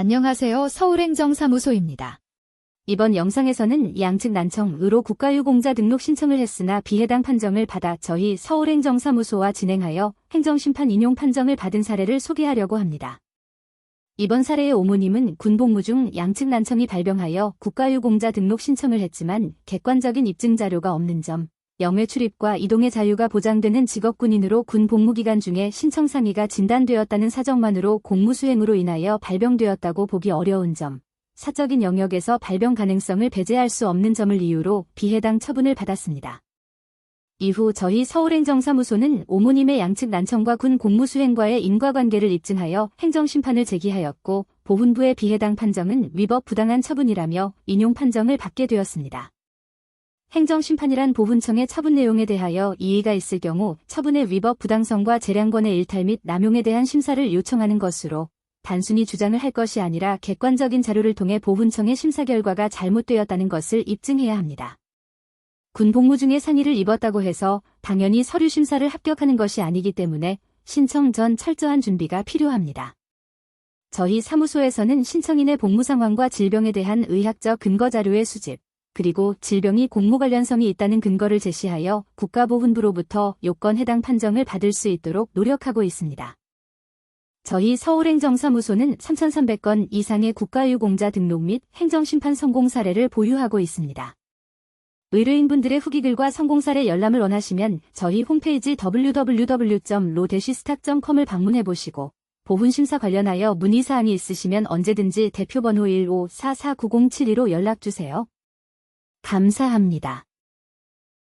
안녕하세요. 서울행정사무소입니다. 이번 영상에서는 양측 난청으로 국가유공자 등록 신청을 했으나 비해당 판정을 받아 저희 서울행정사무소와 진행하여 행정심판 인용 판정을 받은 사례를 소개하려고 합니다. 이번 사례의 오모님은 군복무 중 양측 난청이 발병하여 국가유공자 등록 신청을 했지만 객관적인 입증 자료가 없는 점, 영외 출입과 이동의 자유가 보장되는 직업군인으로 군 복무 기간 중에 신청 상의가 진단되었다는 사정만으로 공무 수행으로 인하여 발병되었다고 보기 어려운 점, 사적인 영역에서 발병 가능성을 배제할 수 없는 점을 이유로 비해당 처분을 받았습니다. 이후 저희 서울행정사무소는 오모님의 양측 난청과 군 공무수행과의 인과관계를 입증하여 행정심판을 제기하였고 보훈부의 비해당 판정은 위법 부당한 처분이라며 인용 판정을 받게 되었습니다. 행정심판이란 보훈청의 처분 내용에 대하여 이의가 있을 경우 처분의 위법 부당성과 재량권의 일탈 및 남용에 대한 심사를 요청하는 것으로 단순히 주장을 할 것이 아니라 객관적인 자료를 통해 보훈청의 심사 결과가 잘못되었다는 것을 입증해야 합니다. 군 복무 중에 상의를 입었다고 해서 당연히 서류 심사를 합격하는 것이 아니기 때문에 신청 전 철저한 준비가 필요합니다. 저희 사무소에서는 신청인의 복무 상황과 질병에 대한 의학적 근거 자료의 수집, 그리고 질병이 공무 관련성이 있다는 근거를 제시하여 국가보훈부로부터 요건 해당 판정을 받을 수 있도록 노력하고 있습니다. 저희 서울행정사무소는 3,300건 이상의 국가유공자 등록 및 행정심판 성공 사례를 보유하고 있습니다. 의뢰인분들의 후기글과 성공 사례 열람을 원하시면 저희 홈페이지 www.lo-stack.com을 방문해 보시고 보훈심사 관련하여 문의사항이 있으시면 언제든지 대표번호 15449072로 연락주세요. 감사합니다.